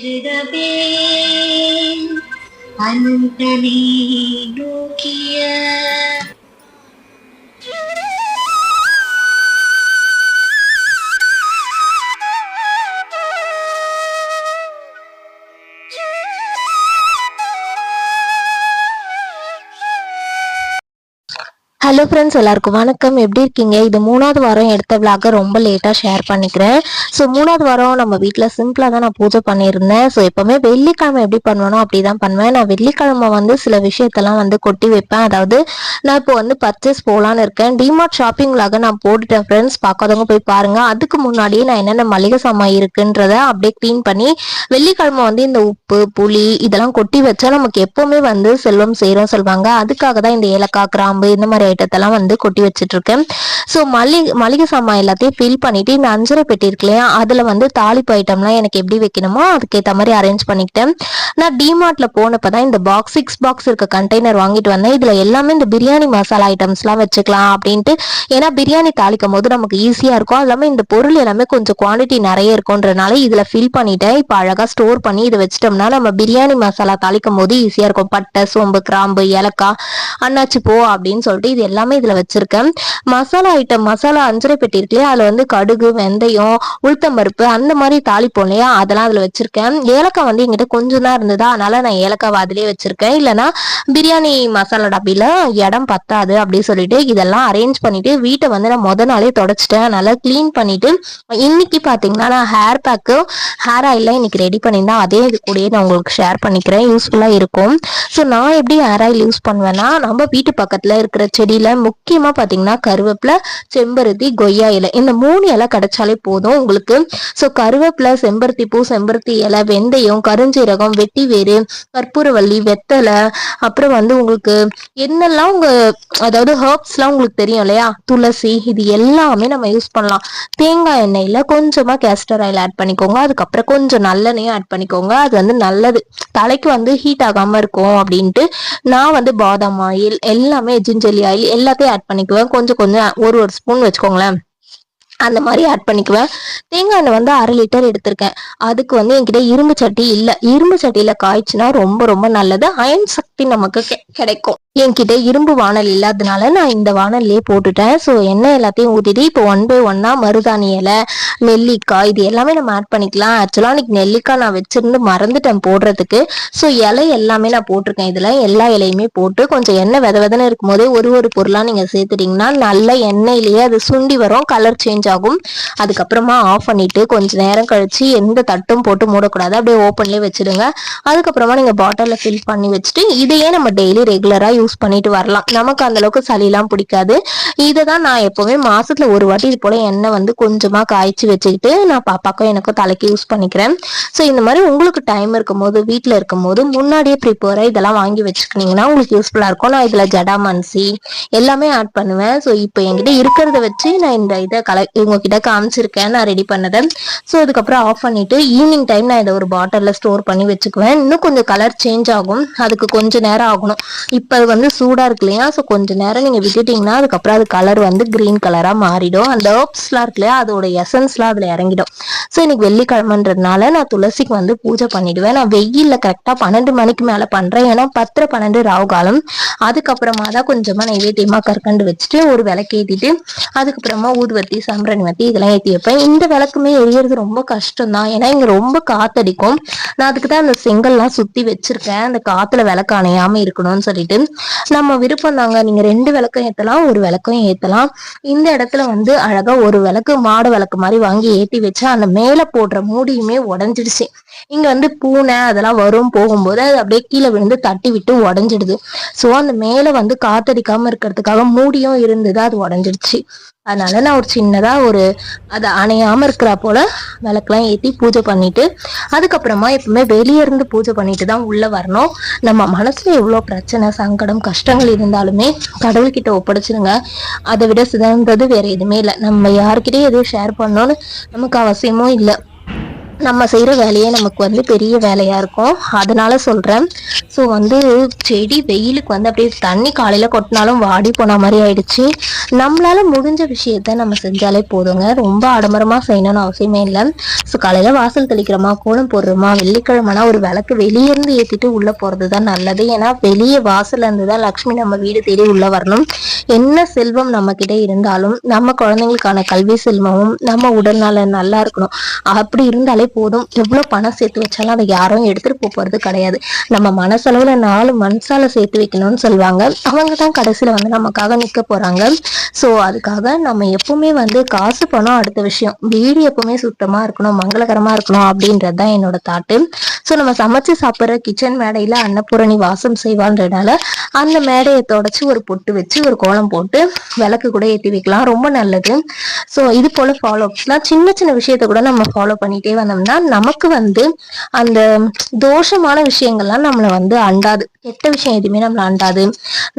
எழுதவே அனந்தனை நோக்கிய hello friends எல்லாருக்கும் வணக்கம். எப்படி இருக்கீங்க? இது மூணாவது வாரம் எடுத்த விளாக ரொம்ப லேட்டாக ஷேர் பண்ணிக்கிறேன். ஸோ மூணாவது வாரம் நம்ம வீட்டில் சிம்பிளாக தான் நான் பூஜை பண்ணியிருந்தேன். ஸோ எப்போவுமே வெள்ளிக்கிழமை எப்படி பண்ணுவேனோ அப்படி தான் பண்ணுவேன். நான் வெள்ளிக்கிழமை வந்து சில விஷயத்தெல்லாம் வந்து கொட்டி வைப்பேன். அதாவது நான் இப்போ வந்து பர்ச்சேஸ் போகலான்னு இருக்கேன். டிமார்ட் ஷாப்பிங் விளாக நான் போட்டுட்டேன் ஃப்ரெண்ட்ஸ் பார்க்காதவங்க போய் பாருங்கள் அதுக்கு முன்னாடியே நான் என்னென்ன மளிகை சாமான் இருக்குன்றத அப்படியே க்ளீன் பண்ணி வெள்ளிக்கிழமை வந்து இந்த உப்பு புளி இதெல்லாம் கொட்டி வச்சா நமக்கு எப்போவுமே வந்து செல்வம் செய்கிறோம் சொல்லுவாங்க அதுக்காக தான் இந்த ஏலக்காய் கிராம்பு இந்த மாதிரி ஐட்டத்தெல்லாம் வந்து கொட்டி வச்சுட்ருக்கேன். இருக்கேன் ஸோ மளிகை மளிகை சாமான் எல்லாத்தையும் ஃபில் பண்ணிட்டு இந்த அஞ்சரை பெட்டி இருக்கு இல்லையா அதுல வந்து தாளிப்பு ஐட்டம்லாம் எனக்கு எப்படி வைக்கணுமோ அதுக்கேற்ற மாதிரி அரேஞ்ச் பண்ணிக்கிட்டேன். நான் டிமார்ட்ல போனப்பதான் இந்த பாக்ஸ் சிக்ஸ் பாக்ஸ் இருக்க கண்டெய்னர் வாங்கிட்டு வந்தேன். இதுல எல்லாமே இந்த பிரியாணி மசாலா ஐட்டம்ஸ்லாம் வச்சுக்கலாம் அப்படின்ட்டு. ஏன்னா பிரியாணி தாளிக்கும் போது நமக்கு ஈஸியா இருக்கும். அது இல்லாமல் இந்த பொருள் எல்லாமே கொஞ்சம் குவான்டிட்டி நிறைய இருக்கும்ன்றனால இதுல ஃபில் பண்ணிட்டேன். இப்போ அழகா ஸ்டோர் பண்ணி இதை வச்சிட்டோம்னா நம்ம பிரியாணி மசாலா தாளிக்கும் போது ஈஸியா இருக்கும். பட்டை சோம்பு கிராம்பு ஏலக்காய் அன்னாச்சி போ அப்படின்னு சொல்லிட்டு இது எல்லாமே இதுல வச்சிருக்கேன். மசாலா ஐட்டம் மசாலா அஞ்சரை பெட்டி இருக்கு இல்லையா? அதுல வந்து கடுகு வெந்தயம் உளுத்தம் பருப்பு அந்த மாதிரி தாளிப்போம் இல்லையா? அதெல்லாம் அதுல வச்சிருக்கேன். ஏலக்காய் வந்து எங்கிட்ட கொஞ்சம் தான் இருந்ததா? அதனால நான் ஏலக்காய் அதிலே வச்சிருக்கேன். இல்லைன்னா பிரியாணி மசாலா டப்பில இடம் பத்தாது அப்படின்னு சொல்லிட்டு இதெல்லாம் அரேஞ்ச் பண்ணிட்டு வீட்டை வந்து நான் முத நாளே தொடச்சிட்டேன். நல்லா க்ளீன் பண்ணிட்டு இன்னைக்கு பாத்தீங்கன்னா நான் ஹேர் பேக்கு ஹேர் ஆயிலாம் இன்னைக்கு ரெடி பண்ணியிருந்தேன் அதே இது கூடயே நான் உங்களுக்கு ஷேர் பண்ணிக்கிறேன். யூஸ்ஃபுல்லா இருக்கும். ஸோ நான் எப்படி ஹேர் ஆயில் யூஸ் பண்ணுவேன்னா நம்ம வீட்டு பக்கத்துல இருக்கிற செடி செடியில முக்கியமா பாத்தீங்கன்னா கருவேப்பிலை செம்பருத்தி கொய்யா இலை. இந்த மூணு இலை கிடைச்சாலே போதும் உங்களுக்கு. ஸோ கருவேப்பிலை செம்பருத்தி பூ செம்பருத்தி இலை வெந்தயம் கருஞ்சீரகம் வெட்டி வேறு கற்பூரவள்ளி வெத்தலை அப்புறம் வந்து உங்களுக்கு என்னெல்லாம் உங்க அதாவது ஹர்ப்ஸ்லாம் உங்களுக்கு தெரியும் இல்லையா? துளசி இது எல்லாமே நம்ம யூஸ் பண்ணலாம். தேங்காய் எண்ணெயில கொஞ்சமா கேஸ்டர் ஆயில் ஆட் பண்ணிக்கோங்க. அதுக்கப்புறம் கொஞ்சம் நல்லெண்ணையும் ஆட் பண்ணிக்கோங்க. அது வந்து நல்லது. தலைக்கு வந்து ஹீட் ஆகாம இருக்கும் அப்படின்ட்டு நான் வந்து பாதாம் ஆயில் எல்லாமே ஜிஞ்சலி ஆயில் எல்லாத்தையும் ஆட் பண்ணிக்குவேன். கொஞ்சம் கொஞ்சம் ஒரு ஒரு ஸ்பூன் வச்சுக்கோங்களேன். அந்த மாதிரி ஆட் பண்ணிக்குவேன். தேங்காய் எண்ணெய் வந்து அரை லிட்டர் எடுத்திருக்கேன். அதுக்கு வந்து என்கிட்ட இரும்பு சட்டி இல்லை. இரும்பு சட்டியில காய்ச்சினா ரொம்ப ரொம்ப நல்லது. அயன் சக்தி நமக்கு கிடைக்கும். என்கிட்ட இரும்பு வானல் இல்லாதனால நான் இந்த வானல்லையே போட்டுட்டேன். ஸோ எண்ணெய் எல்லாத்தையும் ஊற்றிட்டு இப்போ ஒன் பை ஒன்னா மருதாணி இலை நெல்லிக்காய் இது எல்லாமே நம்ம ஆட் பண்ணிக்கலாம். ஆக்சுவலாக இன்னைக்கு நெல்லிக்காய் நான் வச்சிருந்து மறந்துட்டேன் போடுறதுக்கு. ஸோ இலை எல்லாமே நான் போட்டிருக்கேன். இதில் எல்லா இலையுமே போட்டு கொஞ்சம் எண்ணெய் வித விதன்னு இருக்கும் போதே ஒரு ஒரு பொருளாக நீங்கள் சேர்த்துட்டீங்கன்னா நல்ல எண்ணெயிலேயே அது சுண்டி வரும் கலர் சேஞ்ச் ஆகும். அதுக்கப்புறமா ஆஃப் பண்ணிட்டு கொஞ்சம் நேரம் கழிச்சு எந்த தட்டும் போட்டு மூடக்கூடாது. அப்படியே ஓப்பன்லேயே வச்சிடுங்க. அதுக்கப்புறமா நீங்கள் பாட்டிலில் ஃபில் பண்ணி வச்சுட்டு இதையே நம்ம டெய்லி ரெகுலராக யூஸ் யூஸ் பண்ணிட்டு வரலாம். நமக்கு அந்த அளவுக்கு சளியெல்லாம் பிடிக்காது. இதை தான் நான் எப்பவுமே மாசத்துல ஒரு வாட்டி இது போல எண்ணெய் வந்து கொஞ்சமா காய்ச்சி வச்சுக்கிட்டு நான் பாப்பாக்கும் எனக்கும் தலைக்கு யூஸ் பண்ணிக்கிறேன். ஸோ இந்த மாதிரி உங்களுக்கு டைம் இருக்கும்போது வீட்டில் இருக்கும் போது முன்னாடியே ப்ரிப்பேரா இதெல்லாம் வாங்கி வச்சுக்கினீங்கன்னா உங்களுக்கு யூஸ்ஃபுல்லா இருக்கும். நான் இதுல ஜடாமன்சி எல்லாமே ஆட் பண்ணுவேன். ஸோ இப்போ என்கிட்ட இருக்கிறத வச்சு நான் இந்த இதை கலை உங்ககிட்ட காமிச்சிருக்கேன். நான் ரெடி பண்ணதை. ஸோ அதுக்கப்புறம் ஆஃப் பண்ணிட்டு ஈவினிங் டைம் நான் இதை ஒரு பாட்டிலில் ஸ்டோர் பண்ணி வச்சுக்குவேன். இன்னும் கொஞ்சம் கலர் சேஞ்ச் ஆகும். அதுக்கு கொஞ்சம் நேரம் ஆகணும். இப்போ வந்து சூடா இருக்கு இல்லையா? ஸோ கொஞ்ச நேரம் நீங்க விட்டுட்டீங்கன்னா அதுக்கப்புறம் அது கலர் வந்து கிரீன் கலரா மாறிடும். அந்த ஹர்ப்ஸ்லாம் இருக்கு இல்லையா? அதோட எசன்ஸ்லாம் அதுல இறங்கிடும். ஸோ இன்னைக்கு வெள்ளிக்கிழமைன்றதுனால நான் துளசிக்கு வந்து பூஜை பண்ணிடுவேன். நான் வெயில்ல கரெக்டா பன்னெண்டு மணிக்கு மேல பண்றேன். ஏன்னா பத்திர பன்னெண்டு ராவு காலம். அதுக்கப்புறமா தான் கொஞ்சமா நைவேத்தியமா கற்கண்டு வச்சுட்டு ஒரு விளக்கு ஏத்திட்டு அதுக்கப்புறமா ஊதுவத்தி சம்பரணி வத்தி இதெல்லாம் ஏத்தி வைப்பேன். இந்த விளக்குமே எரியறது ரொம்ப கஷ்டம் தான் ஏன்னா இங்க ரொம்ப காத்தடிக்கும். நான் அதுக்கு தான் அந்த செங்கல்லாம் சுத்தி வச்சிருக்கேன். அந்த காத்துல விளக்கு அணையாம இருக்கணும்னு சொல்லிட்டு. நம்ம விருப்பம் தாங்க. நீங்க ரெண்டு விளக்கும் ஏத்தலாம் ஒரு விளக்கும் ஏத்தலாம். இந்த இடத்துல வந்து அழகா ஒரு விளக்கு மாடு விளக்கு மாதிரி வாங்கி ஏத்தி வச்சு அந்த மேல போடுற மூடியுமே உடஞ்சிடுச்சு. இங்க வந்து பூனை அதெல்லாம் வரும் போகும்போது அது அப்படியே கீழே விழுந்து தட்டி விட்டு உடஞ்சிடுது. சோ அந்த மேல வந்து காத்தடிக்காம இருக்கிறதுக்காக மூடியும் இருந்தது அது உடஞ்சிடுச்சு. அதனால நான் ஒரு சின்னதா ஒரு அதை அணையாம இருக்கிறா போல விளக்கெல்லாம் ஏத்தி பூஜை பண்ணிட்டு அதுக்கப்புறமா எப்பவுமே வெளியே இருந்து பூஜை பண்ணிட்டு தான் உள்ள வரணும். நம்ம மனசுல எவ்வளவு பிரச்சனை சங்கடம் கஷ்டங்கள் இருந்தாலுமே கடவுள்கிட்ட ஒப்படைச்சிருங்க. அதை விட சிறந்தது வேற எதுவுமே இல்லை. நம்ம யாருக்கிட்டயும் எதுவும் ஷேர் பண்ணணும்னு நமக்கு அவசியமும் இல்லை. நம்ம செய்கிற வேலையே நமக்கு வந்து பெரிய வேலையாக இருக்கும். அதனால சொல்கிறேன் ஸோ வந்து செடி வெயிலுக்கு வந்து அப்படியே தண்ணி காலையில் கொட்டினாலும் வாடி போன மாதிரி ஆயிடுச்சு. நம்மளால முடிஞ்ச விஷயத்த நம்ம செஞ்சாலே போதுங்க. ரொம்ப ஆடம்பரமாக செய்யணும்னு அவசியமே இல்லை. ஸோ காலையில் வாசல் தெளிக்கிறோமா கோலம் போடுறோமா வெள்ளிக்கிழமைனா ஒரு விளக்கு வெளியே இருந்து ஏற்றிட்டு உள்ளே போகிறது தான் நல்லது. ஏன்னா வெளியே வாசல்ல இருந்து தான் லக்ஷ்மி நம்ம வீடு தேடி உள்ளே வரணும். என்ன செல்வம் நம்மக்கிட்ட இருந்தாலும் நம்ம குழந்தைங்களுக்கான கல்வி செல்வமும் நம்ம உடல்நல நல்லா இருக்கணும். அப்படி இருந்தாலே போதும். எவ்வளவு பணம் சேர்த்து வச்சாலும் அதை யாரும் எடுத்துட்டு போக போறது கிடையாது. நம்ம மனசளவுல நாலு மனசால சேர்த்து வைக்கணும்னு சொல்லுவாங்க. அவங்க தான் கடைசியில வந்து நமக்காக நிக்க போறாங்க. ஸோ அதுக்காக நம்ம எப்பவுமே வந்து காசு பணம் அடுத்த விஷயம். வீடு எப்பவுமே சுத்தமா இருக்கணும் மங்களகரமா இருக்கணும் அப்படின்றது தான் என்னோட தாட்டு ஸோ நம்ம சமைச்சு சாப்பிட்ற கிச்சன் மேடையில அன்னபூரணி வாசம் செய்வான்றதுனால அந்த மேடையை தொடச்சி ஒரு பொட்டு வச்சு ஒரு கோலம் போட்டு விளக்கு கூட ஏற்றி வைக்கலாம். ரொம்ப நல்லது. ஸோ இது போல ஃபாலோ அப்ஸ்லாம் சின்ன சின்ன விஷயத்த கூட நம்ம ஃபாலோ பண்ணிட்டே வந்தோம்னா நமக்கு வந்து அந்த தோஷமான விஷயங்கள்லாம் நம்மளை வந்து அண்டாது. கெட்ட விஷயம் எதுவுமே நம்மளை அண்டாது.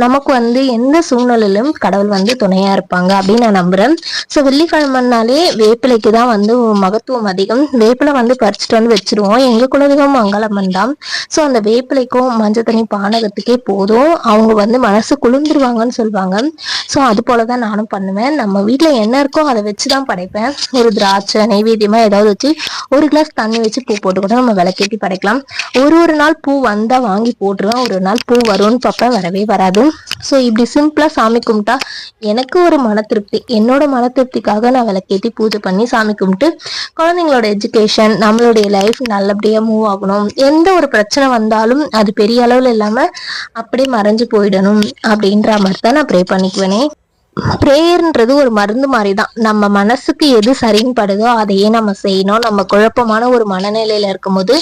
நமக்கு வந்து எந்த சூழ்நிலையிலும் கடவுள் வந்து துணையா இருப்பாங்க அப்படின்னு நான் நம்புறேன். ஸோ வெள்ளிக்கிழமைனாலே வேப்பிலைக்கு தான் வந்து மகத்துவம் அதிகம். வேப்பிலை வந்து பறிச்சுட்டு வந்து வச்சிருவோம். எங்க குலதெய்வம் மங்களம்மன் தான். ஸோ அந்த வேப்பிலைக்கும் மஞ்சள் தண்ணி பானகத்துக்கே போதும். அவங்க வந்து மனசு குளிர்ந்துருவாங்கன்னு சொல்லுவாங்க ஸோ அது போல தான் நானும் பண்ணுவேன். நம்ம வீட்டில் என்ன இருக்கோ அதை வச்சு தான் படைப்பேன். ஒரு திராட்சை நைவேத்தியமாக ஏதாவது வச்சு ஒரு கிளாஸ் தண்ணி வச்சு பூ போட்டு கூட நம்ம விளக்கேற்றி படைக்கலாம். ஒரு ஒரு நாள் பூ வந்தால் வாங்கி போட்டுருவேன். ஒரு நாள் பூ வரும்னு பார்ப்பேன். வரவே வராது. ஸோ இப்படி சிம்பிளாக சாமி கும்பிட்டா எனக்கு ஒரு மன திருப்தி. என்னோட மன திருப்திக்காக நான் விளக்கேற்றி பூஜை பண்ணி சாமி கும்பிட்டு குழந்தைங்களோட எஜுகேஷன் நம்மளுடைய லைஃப் நல்லபடியாக மூவ் ஆகணும். எந்த ஒரு பிரச்சனை வந்தாலும் அது பெரிய அளவில் இல்லாமல் அப்படியே மறைஞ்சு போயிடணும் அப்படின்ற மாதிரி தான் நான் ப்ரே பண்ணிக்குவேனே. ப்ரேயர்ன்றது ஒரு மருந்து மாதிரி தான் நம்ம மனசுக்கு எது சரின்னு படுதோ அதையே நம்ம செய்யணும். நம்ம குழப்பமான ஒரு மனநிலையில இருக்கும்போது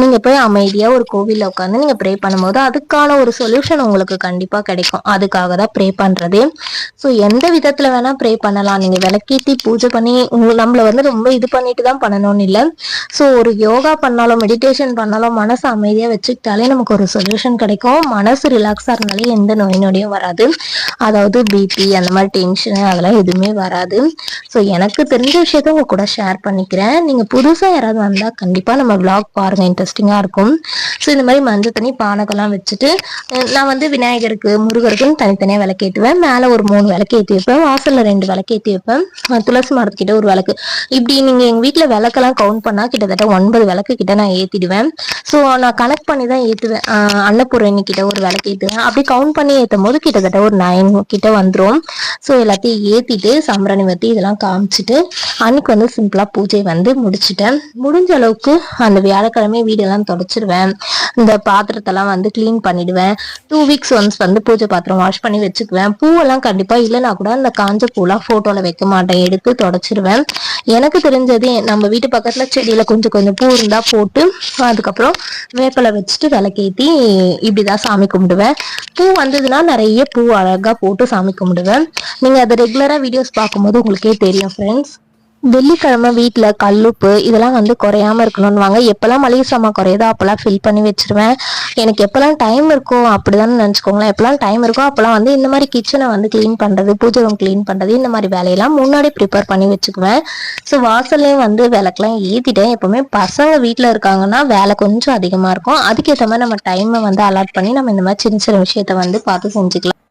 நீங்க போய் அமைதியா ஒரு கோவில்ல உட்காந்து நீங்க ப்ரே பண்ணும்போது அதுக்கான ஒரு சொல்யூஷன் உங்களுக்கு கண்டிப்பா கிடைக்கும். அதுக்காக தான் ப்ரே பண்ணுறது ஸோ எந்த விதத்துல வேணா ப்ரே பண்ணலாம். நீங்க விளக்கேத்தி பூஜை பண்ணி உங்களை நம்மள வந்து ரொம்ப இது பண்ணிட்டு தான் பண்ணணும்னு இல்லை. ஸோ ஒரு யோகா பண்ணாலும் மெடிடேஷன் பண்ணாலும் மனசு அமைதியா வச்சுக்கிட்டாலே நமக்கு ஒரு சொல்யூஷன் கிடைக்கும். மனசு ரிலாக்ஸா இருந்தாலே எந்த நோய் நொடியும் வராது. அதாவது பிபி அந்த மாதிரி டென்ஷன் அதெல்லாம் எதுவுமே வராது. ஸோ எனக்கு தெரிஞ்ச விஷயத்த உங்க கூட ஷேர் பண்ணிக்கிறேன். நீங்க புதுசா யாராவது வந்தா கண்டிப்பா நம்ம விளாக் பாருங்க இன்ட்ரெஸ்டிங்காக இருக்கும். ஸோ இந்த மாதிரி மஞ்சள் தண்ணி பானகம்லாம் வச்சுட்டு நான் வந்து விநாயகருக்கு முருகருக்குன்னு தனித்தனியாக விளக்கேற்றுவேன். மேலே ஒரு மூணு விளக்கேற்றி வைப்பேன் வாசல்ல ரெண்டு விளக்கேற்றி வைப்பேன் துளசி மரத்துக்கிட்ட ஒரு விளக்கு. இப்படி நீங்கள் எங்கள் வீட்டில் விளக்கெல்லாம் கவுண்ட் பண்ணால் கிட்டத்தட்ட ஒன்பது விளக்கு கிட்ட நான் ஏற்றிடுவேன் ஸோ நான் கனெக்ட் பண்ணி தான் ஏற்றுவேன் அன்னபூரணி கிட்ட ஒரு விளக்கு ஏற்றுவேன் அப்படி கவுண்ட் பண்ணி ஏற்றும் போது கிட்டத்தட்ட ஒரு நைன் கிட்ட வந்துடும் ஸோ எல்லாத்தையும் ஏற்றிட்டு சம்பரணி வத்தி இதெல்லாம் காமிச்சிட்டு அன்னைக்கு வந்து சிம்பிளாக பூஜை வந்து முடிச்சிட்டேன். முடிஞ்ச அளவுக்கு அந்த வியாழக்கிழமை வீடெல்லாம் தொடச்சிருவேன். இந்த பாத்திரத்தெல்லாம் வந்து கிளீன் பண்ணிடுவேன். டூ வீக்ஸ் ஒன்ஸ் வந்து பூஜை பாத்திரம் வாஷ் பண்ணி வச்சுக்குவேன். பூவெல்லாம் கண்டிப்பா இல்லைனா கூட அந்த காஞ்ச பூலாம் போட்டோல வைக்க மாட்டேன். எடுத்து தொடச்சிருவேன். எனக்கு தெரிஞ்சது நம்ம வீட்டு பக்கத்துல செடியில கொஞ்சம் கொஞ்சம் பூ இருந்தா போட்டு அதுக்கப்புறம் வேப்பலை வச்சுட்டு விளக்கேத்தி இப்படிதான் சாமி கும்பிடுவேன். பூ வந்ததுன்னா நிறைய பூ அழகா போட்டு சாமி கும்பிடுவேன். நீங்க அதை ரெகுலரா வீடியோஸ் பார்க்கும்போது உங்களுக்கே தெரியும் ஃப்ரெண்ட்ஸ் வெள்ளிக்கிழமை வீட்டில் கல்லுப்பு இதெல்லாம் வந்து குறையாம இருக்கணும்னுவாங்க. எப்போல்லாம் மளிகை சாமான் குறையுதோ அப்போல்லாம் ஃபில் பண்ணி வச்சிருவேன். எனக்கு எப்போல்லாம் டைம் இருக்கும் அப்படிதான் நினச்சிக்கோங்களேன். எப்போல்லாம் டைம் இருக்கோ அப்போல்லாம் வந்து இந்த மாதிரி கிச்சனை வந்து க்ளீன் பண்ணுறது பூஜை ரூம் க்ளீன் பண்ணுறது இந்த மாதிரி வேலையெல்லாம் முன்னாடி ப்ரிப்பேர் பண்ணி வச்சுக்குவேன். ஸோ வாசல்லையும் வந்து விளக்கெல்லாம் ஏற்றிட்டேன் எப்போவுமே பசங்க வீட்டில் இருக்காங்கன்னா வேலை கொஞ்சம் அதிகமாக இருக்கும். அதுக்கேற்ற மாதிரி நம்ம டைமை வந்து அலாட் பண்ணி நம்ம இந்த மாதிரி சின்ன சின்ன விஷயத்த வந்து பார்த்து செஞ்சுக்கலாம்.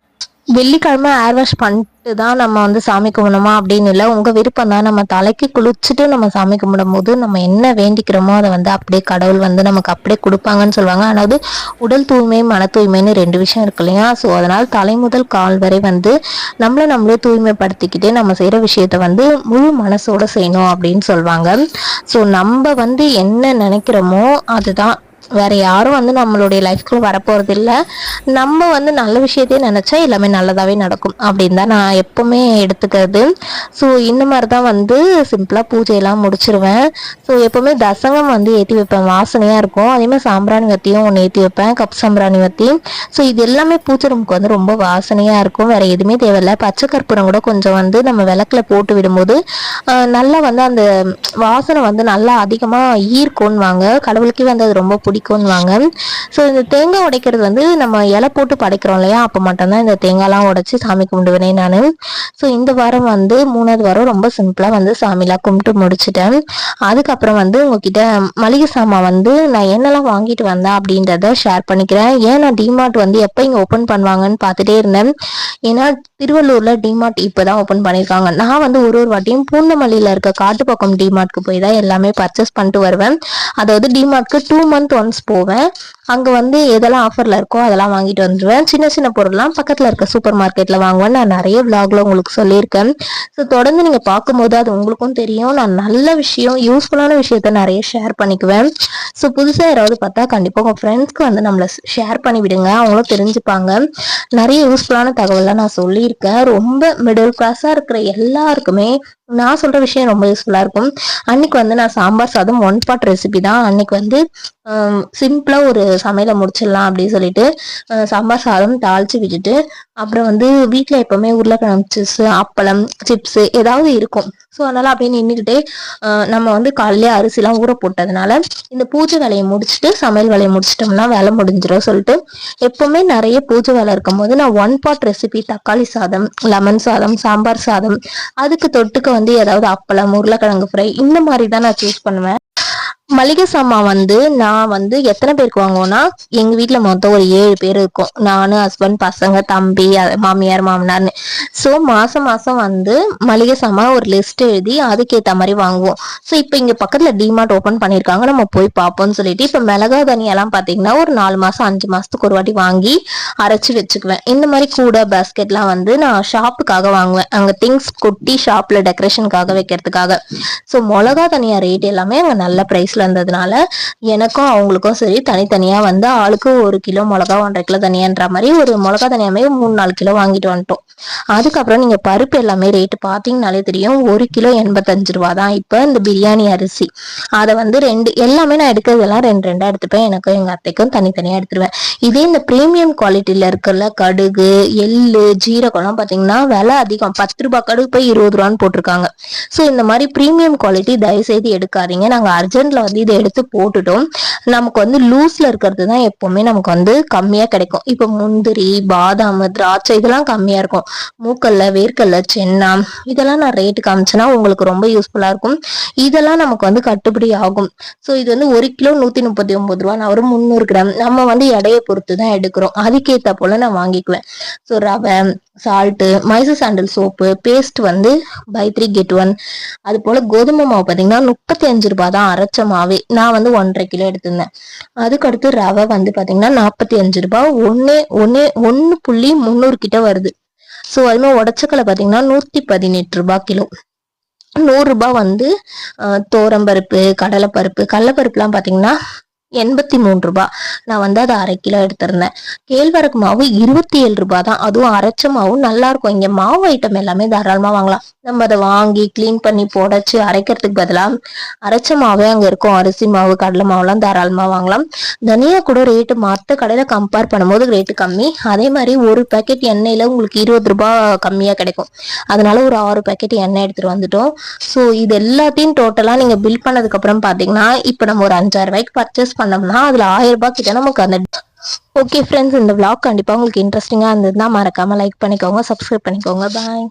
வெள்ளிக்கிழமை ஏர் வாஷ் பண்ணிட்டு தான் நம்ம வந்து சாமி கும்பிடணுமா அப்படின்னு இல்லை. உங்கள் விருப்பம் தான். நம்ம தலைக்கு குளிச்சுட்டு நம்ம சாமி கும்பிடும் போது நம்ம என்ன வேண்டிக்கிறோமோ அதை வந்து அப்படியே கடவுள் வந்து நமக்கு அப்படியே கொடுப்பாங்கன்னு சொல்லுவாங்க. அதாவது உடல் தூய்மை மன தூய்மைன்னு ரெண்டு விஷயம் இருக்கு இல்லையா? ஸோ அதனால் தலை முதல் கால் வரை வந்து நம்மளை நம்மளே தூய்மைப்படுத்திக்கிட்டே நம்ம செய்கிற விஷயத்த வந்து முழு மனசோட செய்யணும் அப்படின்னு சொல்லுவாங்க. ஸோ நம்ம வந்து என்ன நினைக்கிறோமோ அதுதான். வேற யாரும் வந்து நம்மளுடைய லைஃப்க்குள்ள வரப்போறது இல்லை நம்ம வந்து நல்ல விஷயத்தையே நினைச்சா எல்லாமே நல்லதாவே நடக்கும். அப்படின்னு தான் நான் எப்பவுமே எடுத்துக்கிறது. ஸோ இந்த மாதிரி தான் வந்து சிம்பிளா பூஜையெல்லாம் முடிச்சிருவேன். ஸோ எப்பவுமே தசங்கம் வந்து ஏற்றி வைப்பேன். வாசனையா இருக்கும். அதேமாதிரி சாம்பிராணி வத்தியும் ஒன்று ஏற்றி வைப்பேன். கப் சாம்பிராணி வத்தி. ஸோ இது எல்லாமே பூஜை ரூமுக்கு வந்து ரொம்ப வாசனையா இருக்கும். வேற எதுவுமே தேவையில்ல. பச்சை கற்பூரம் கூட கொஞ்சம் வந்து நம்ம விளக்குல போட்டு விடும்போது நல்லா வந்து அந்த வாசனை வந்து நல்லா அதிகமா ஈர்க்கும்வாங்க கடவுளுக்கே வந்து அது ரொம்ப பிடிக்கும் ஸோ இந்த தேங்காய் உடைக்கிறது வந்து நம்ம இலை போட்டு படைக்கிறோம் இல்லையா? அப்போ மட்டும்தான் இந்த தேங்காய்லாம் உடைச்சி சாமி கும்பிடுவேனே நான். ஸோ இந்த வாரம் வந்து மூணாவது வாரம் ரொம்ப சிம்பிளாக வந்து சாமிலாம் கும்பிட்டு முடிச்சிட்டேன். அதுக்கப்புறம் வந்து உங்ககிட்ட மளிகை சாமான் வந்து நான் என்னெல்லாம் வாங்கிட்டு வந்தேன் அப்படின்றத ஷேர் பண்ணிக்கிறேன். ஏன் நான் டிமார்ட் வந்து எப்போ இங்கே ஓப்பன் பண்ணுவாங்கன்னு பார்த்துட்டே இருந்தேன். ஏன்னா திருவள்ளூரில் டிமார்ட் இப்போ தான் ஓப்பன் பண்ணியிருக்காங்க. நான் வந்து ஒரு ஒரு வாட்டியும் பூந்தமல்லியில் இருக்க காட்டுப்பக்கம் டிமார்ட்க்கு போய் தான் எல்லாமே பர்ச்சேஸ் பண்ணிட்டு வருவேன். அதாவது டிமார்ட்க்கு டூ மந்த் ஒன்ஸ் போவேன். அங்கே வந்து எதெல்லாம் ஆஃபரில் இருக்கோ அதெல்லாம் வாங்கிட்டு வந்துடுவேன் சின்ன சின்ன பொருள்லாம் பக்கத்தில் இருக்க சூப்பர் மார்க்கெட்டில் வாங்குவேன். நான் நிறைய விளாக்ல உங்களுக்கு சொல்லியிருக்கேன். ஸோ தொடர்ந்து நீங்கள் பார்க்கும்போது அது உங்களுக்கும் தெரியும். நான் நல்ல விஷயம் யூஸ்ஃபுல்லான விஷயத்த நிறைய ஷேர் பண்ணிக்குவேன். ஸோ புதுசாக யாராவது பார்த்தா கண்டிப்பாக உங்கள் ஃப்ரெண்ட்ஸ்க்கு வந்து நம்மளை ஷேர் பண்ணி விடுங்க அவங்களும் தெரிஞ்சுப்பாங்க. நிறைய யூஸ்ஃபுல்லான தகவல்லாம் நான் சொல்லியிருக்கேன். ரொம்ப மிடில் கிளாஸாக இருக்கிற எல்லாருக்குமே நான் சொல்கிற விஷயம் ரொம்ப யூஸ்ஃபுல்லாக இருக்கும். அன்னைக்கு வந்து நான் சாம்பார் சாதம் ஒன் பாட் ரெசிபி தான். அன்னைக்கு வந்து சிம்பிளாக ஒரு சமையலை முடிச்சிடலாம் அப்படின்னு சொல்லிட்டு சாம்பார் சாதம் தாளிச்சு விட்டுட்டு அப்புறம் வந்து வீட்டில் எப்போவுமே உருளைக்கிழங்கு சிப்ஸ் அப்பளம் சிப்ஸ் ஏதாவது இருக்கும். ஸோ அதனால அப்படியே நின்றுக்கிட்டே நம்ம வந்து காலையிலே அரிசிலாம் ஊற போட்டதுனால இந்த பூஜை வேலையை முடிச்சுட்டு சமையல் வேலையை முடிச்சிட்டோம்னா வேலை முடிஞ்சிடும் சொல்லிட்டு எப்போவுமே நிறைய பூஜை வேலை இருக்கும் போது நான் ஒன் பாட் ரெசிபி தக்காளி சாதம் லெமன் சாதம் சாம்பார் சாதம் அதுக்கு தொட்டுக்க வந்து ஏதாவது அப்பளம் உருளைக்கிழங்கு ஃப்ரை இந்த மாதிரி தான் நான் சூஸ் பண்ணுவேன். மளிகை சாமான் வந்து நான் வந்து எத்தனை பேருக்கு வாங்குவோம்னா எங்க வீட்டுல மொத்தம் ஒரு ஏழு பேர் இருக்கும். நானு ஹஸ்பண்ட் பசங்க தம்பி மாமியார் மாமனார்னு. ஸோ மாசம் மாசம் வந்து மளிகை சாமான் ஒரு லிஸ்ட் எழுதி அதுக்கேற்ற மாதிரி வாங்குவோம். ஸோ இப்போ இங்க பக்கத்துல டிமார்ட் ஓபன் பண்ணிருக்காங்க. நம்ம போய் பார்ப்போம்னு சொல்லிட்டு இப்போ மிளகா தனியெல்லாம் பாத்தீங்கன்னா ஒரு நாலு மாசம் அஞ்சு மாசத்துக்கு ஒரு வாட்டி வாங்கி அரைச்சி வச்சுக்குவேன். இந்த மாதிரி கூட பேஸ்கெட்லாம் வந்து நான் ஷாப்புக்காக வாங்குவேன். அங்கே திங்ஸ் கொட்டி ஷாப்ல டெக்கரேஷனுக்காக வைக்கிறதுக்காக. ஸோ மிளகா தனியாக ரேட் எல்லாமே அங்கே நல்ல ப்ரைஸில் இருந்ததுனால எனக்கும் அவங்களுக்கும் சரி தனித்தனியாக வந்து ஆளுக்கு ஒரு கிலோ மிளகா ஒன்றரை கிலோ தனியான்ற மாதிரி ஒரு மிளகா தனியாமே மூணு நாலு கிலோ வாங்கிட்டு வந்துட்டோம். அதுக்கப்புறம் நீங்கள் பருப்பு எல்லாமே ரேட்டு பார்த்தீங்கனாலே தெரியும். ஒரு கிலோ எண்பத்தஞ்சு ரூபா தான். இப்போ இந்த பிரியாணி அரிசி. அதை வந்து ரெண்டு எல்லாமே நான் எடுக்கிறதெல்லாம் ரெண்டு ரெண்டாக எடுத்துப்பேன். எனக்கும் எங்கள் அத்தைக்கும் தனித்தனியாக எடுத்துருவேன். இதே இந்த ப்ரீமியம் குவாலிட்டி குவாலிட்டியில இருக்கல கடுகு எள்ளு ஜீரகம்லாம் பாத்தீங்கன்னா விலை அதிகம். பத்து ரூபாய் கடுகு போய் இருபது ரூபான்னு போட்டிருக்காங்க. ஸோ இந்த மாதிரி ப்ரீமியம் குவாலிட்டி தயவு செய்து எடுக்காதீங்க. நாங்க அர்ஜென்ட்ல வந்து இதை எடுத்து போட்டுட்டோம். நமக்கு வந்து லூஸ்ல இருக்கிறது தான் எப்பவுமே நமக்கு வந்து கம்மியா கிடைக்கும். இப்போ முந்திரி பாதாம் திராட்சை இதெல்லாம் கம்மியா இருக்கும். மூக்கல்ல வேர்க்கல்ல சென்னா இதெல்லாம் நான் ரேட்டு காமிச்சேன்னா உங்களுக்கு ரொம்ப யூஸ்ஃபுல்லா இருக்கும். இதெல்லாம் நமக்கு வந்து கட்டுப்படி ஆகும். ஸோ இது வந்து ஒரு கிலோ நூத்தி முப்பத்தி ஒன்பது ரூபா நான் ஒரு முந்நூறு கிராம். நம்ம வந்து எடையை பொறுத்து தான் எடுக்கிறோம். அதுக்கு அதுக்கேற்ற போல நான் வாங்கிக்குவேன். ஸோ ரவை salt Mysore sandal soap paste வந்து பை த்ரீ கெட் ஒன் அது போல கோதுமை மாவு பார்த்தீங்கன்னா முப்பத்தி அஞ்சு ரூபாய் தான் அரைச்ச மாவே. நான் வந்து ஒன்றரை கிலோ எடுத்திருந்தேன். அதுக்கடுத்து ரவை வந்து பார்த்தீங்கன்னா நாற்பத்தி அஞ்சு ரூபாய். ஒன்னே ஒன்னே ஒன்று புள்ளி முந்நூறு கிட்ட வருது. ஸோ அதுமாதிரி உடச்சக்கலை பார்த்தீங்கன்னா நூற்றி பதினெட்டு ரூபாய் கிலோ. நூறுரூபா வந்து தோரம்பருப்பு கடலைப்பருப்பு கடலைப்பருப்புலாம் பார்த்தீங்கன்னா எண்பத்தி மூணு ரூபாய் நான் வந்து அதை அரை கிலோ எடுத்திருந்தேன். கேழ்வரகு மாவு இருபத்தி ஏழு ரூபாய் தான் அதுவும் அரைச்ச மாவும் நல்லா இருக்கும் இங்க மாவு ஐட்டம் எல்லாமே தாராளமா வாங்கலாம். நம்ம அதை வாங்கி கிளீன் பண்ணி போடச்சு அரைக்கிறதுக்கு பதிலாக அரைச்ச மாவே அங்க இருக்கும். அரிசி மாவு கடலை மாவுலாம் தாராளமா வாங்கலாம். தனியா கூட ரேட்டு மற்ற கடையில கம்பேர் பண்ணும்போது ரேட்டு கம்மி. அதே மாதிரி ஒரு பேக்கெட் எண்ணெயில உங்களுக்கு இருபது ரூபாய் கம்மியா கிடைக்கும். அதனால ஒரு ஆறு பேக்கெட் எண்ணெய் எடுத்துட்டு வந்துட்டோம். ஸோ இது எல்லாத்தையும் டோட்டலா நீங்க பில் பண்ணதுக்கு அப்புறம் பாத்தீங்கன்னா இப்போ நம்ம ஒரு அஞ்சாயிரம் ரூபாய்க்கு பர்ச்சேஸ் பண்ணோம்னா அதுல ஆயிரம் ரூபாய் கிட்ட நமக்கு அந்த ஓகே ஃப்ரெண்ட்ஸ் இந்த விளாக் கண்டிப்பா உங்களுக்கு இன்ட்ரெஸ்டிங்கா இருந்ததுன்னா மறக்காம லைக் பண்ணிக்கோங்க சப்ஸ்கிரைப் பண்ணிக்கோங்க. பாய்